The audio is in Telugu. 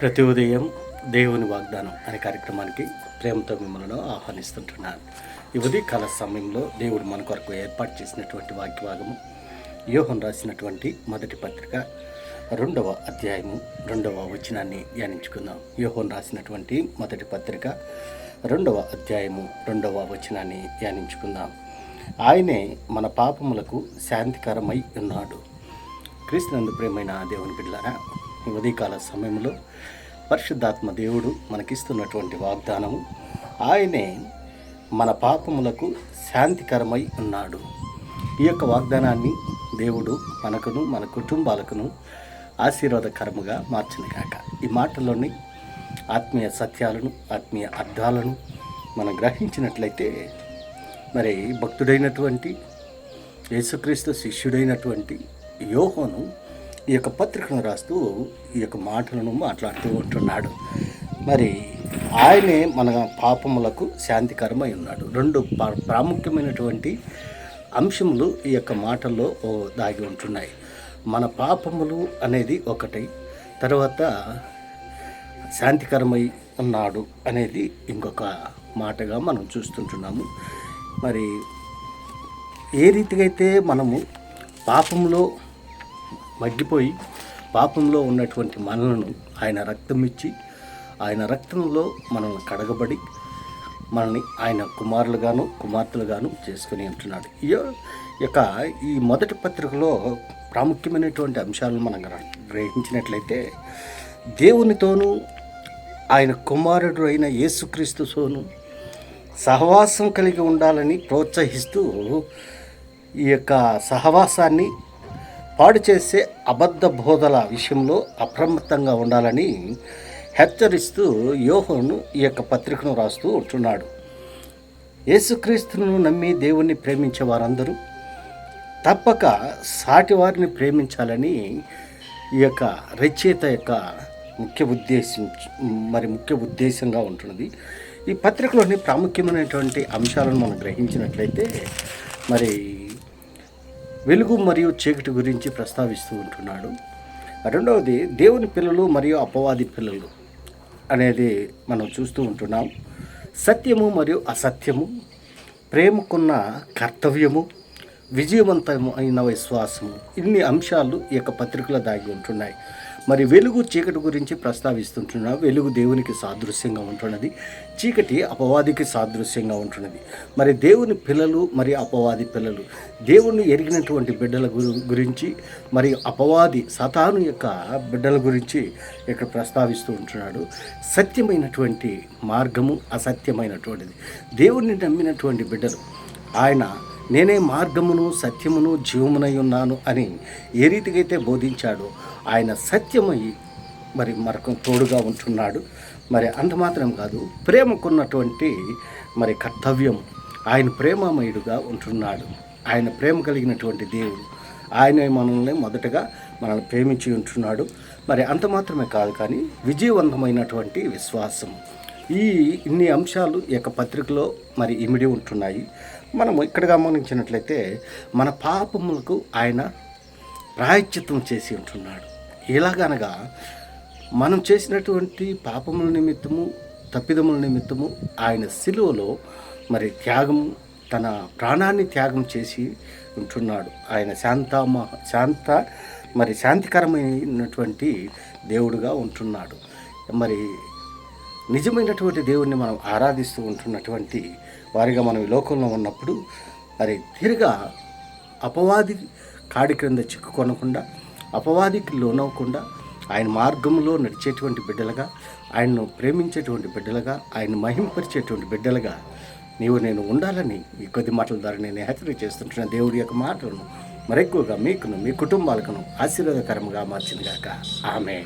ప్రతి ఉదయం దేవుని వాగ్దానం అనే కార్యక్రమానికి ప్రేమతో మిమ్మల్ని ఆహ్వానిస్తుంటున్నాను. ఈ ఉదయకాల సమయంలో దేవుడు మన కొరకు ఏర్పాటు చేసినటువంటి వాక్యభాగము వ్యూహం రాసినటువంటి మొదటి పత్రిక రెండవ అధ్యాయము రెండవ వచనాన్ని ధ్యానించుకుందాం. యోహన్ రాసినటువంటి మొదటి పత్రిక రెండవ అధ్యాయము రెండవ వచనాన్ని ధ్యానించుకుందాం. ఆయనే మన పాపములకు శాంతికరమై ఉన్నాడు. క్రీస్తునందు ప్రేమైన దేవుని బిడ్డారా ఉదయకాల సమయంలో పరిశుద్ధాత్మ దేవుడు మనకిస్తున్నటువంటి వాగ్దానము. ఆయనే మన పాపములకు శాంతికరమై ఉన్నాడు. ఈ యొక్క వాగ్దానాన్ని దేవుడు మనకును మన కుటుంబాలకును ఆశీర్వాదకరముగా మార్చిన కాక ఈ మాటల్లోని ఆత్మీయ సత్యాలను ఆత్మీయ అర్థాలను మనం గ్రహించినట్లయితే మరి భక్తుడైనటువంటి యేసుక్రీస్తు శిష్యుడైనటువంటి యోహోను ఈ యొక్క పత్రికను రాస్తూ ఈ యొక్క మాటలను మాట్లాడుతూ ఉంటున్నాడు. మరి ఆయనే మన పాపములకు శాంతికరమై ఉన్నాడు. రెండు ప్రాముఖ్యమైనటువంటి అంశములు ఈ యొక్క మాటల్లో ఓ దాగి ఉంటున్నాయి. మన పాపములు అనేది ఒకటి తర్వాత శాంతికరమై ఉన్నాడు అనేది ఇంకొక మాటగా మనం చూస్తుంటున్నాము. మరి ఏ రీతిగా అయితే మనము పాపంలో మగ్గిపోయి పాపంలో ఉన్నటువంటి మనలను ఆయన రక్తం ఇచ్చి ఆయన రక్తంలో మనల్ని కడగబడి మనల్ని ఆయన కుమారులుగాను కుమార్తెలుగాను చేసుకుని ఉంటున్నాడు. ఈ యొక్క ఈ మొదటి పత్రికలో ప్రాముఖ్యమైనటువంటి అంశాలను మనం గ్రహించినట్లయితే దేవునితోనూ ఆయన కుమారుడు అయిన యేసుక్రీస్తుతోనూ సహవాసం కలిగి ఉండాలని ప్రోత్సహిస్తూ ఈ యొక్క సహవాసాన్ని పాడు చేసే అబద్ధ బోధల విషయంలో అప్రమత్తంగా ఉండాలని హెచ్చరిస్తూ యోహోను ఈ యొక్క పత్రికను రాస్తూ ఉంటున్నాడు. యేసుక్రీస్తును నమ్మి దేవుణ్ణి ప్రేమించే వారందరూ తప్పక సాటి వారిని ప్రేమించాలని ఈ యొక్క రచయిత యొక్క ముఖ్య ఉద్దేశం మరి ముఖ్య ఉద్దేశంగా ఉంటున్నది. ఈ పత్రికలోని ప్రాముఖ్యమైనటువంటి అంశాలను మనం గ్రహించినట్లయితే మరి వెలుగు మరియు చీకటి గురించి ప్రస్తావిస్తూ ఉంటున్నాడు. రెండవది దేవుని పిల్లలు మరియు అపవాది పిల్లలు అనేది మనం చూస్తూ ఉంటున్నాం. సత్యము మరియు అసత్యము ప్రేమకున్న కర్తవ్యము విజయవంతమైన విశ్వాసము ఇన్ని అంశాలు ఈ యొక్క పత్రికలో దాగి ఉంటున్నాయి. మరి వెలుగు చీకటి గురించి ప్రస్తావిస్తుంటున్నా. వెలుగు దేవునికి సాదృశ్యంగా ఉంటున్నది. చీకటి అపవాదికి సాదృశ్యంగా ఉంటున్నది. మరి దేవుని పిల్లలు మరి అపవాది పిల్లలు దేవుణ్ణి ఎరిగినటువంటి బిడ్డల గురి గురించి మరి అపవాది సతాను యొక్క బిడ్డల గురించి ఇక్కడ ప్రస్తావిస్తూ ఉంటున్నాడు. సత్యమైనటువంటి మార్గము అసత్యమైనటువంటిది. దేవుణ్ణి నమ్మినటువంటి బిడ్డలు ఆయన నేనే మార్గమును సత్యమును జీవమునై ఉన్నాను అని ఏ రీతికైతే బోధించాడో ఆయన సత్యమై మరి మరొక తోడుగా ఉంటున్నాడు. మరి అంత మాత్రం కాదు ప్రేమకున్నటువంటి మరి కర్తవ్యం ఆయన ప్రేమమయుడుగా ఉంటున్నాడు. ఆయన ప్రేమ కలిగినటువంటి దేవుడు ఆయన మనల్ని మొదటగా మనల్ని ప్రేమించి ఉంటున్నాడు. మరి అంత మాత్రమే కాదు కానీ విజయవంతమైనటువంటి విశ్వాసం ఈ ఇన్ని అంశాలు ఈ యొక్క పత్రికలో మరి ఇమిడి ఉంటున్నాయి. మనము ఇక్కడ గమనించినట్లయితే మన పాపములకు ఆయన ప్రాయశ్చిత్తం చేసి ఉంటున్నాడు. ఎలాగనగా మనం చేసినటువంటి పాపముల నిమిత్తము తప్పిదముల నిమిత్తము ఆయన శిలువలో మరి త్యాగం తన ప్రాణాన్ని త్యాగం చేసి ఉంటున్నాడు. ఆయన శాంతమ శాంత మరి శాంతికరమైనటువంటి దేవుడుగా ఉంటున్నాడు. మరి నిజమైనటువంటి దేవుణ్ణి మనం ఆరాధిస్తూ ఉంటున్నటువంటి వారిగా మనం ఈ లోకంలో ఉన్నప్పుడు మరి తీరుగా అపవాది కాడి క్రింద చిక్కుకొనకుండా అపవాదికి లోనవ్వకుండా ఆయన మార్గంలో నడిచేటువంటి బిడ్డలుగా ఆయన్ను ప్రేమించేటువంటి బిడ్డలుగా ఆయన మహింపరిచేటువంటి బిడ్డలుగా నీవు నేను ఉండాలని ఈ కొద్ది మాటల ద్వారా నేను హెచ్చరిక చేస్తుంటున్న దేవుడి యొక్క మాటలను మరెక్కువగా మీకును మీ కుటుంబాలకును ఆశీర్వాదకరంగా మార్చింది కాక ఆమె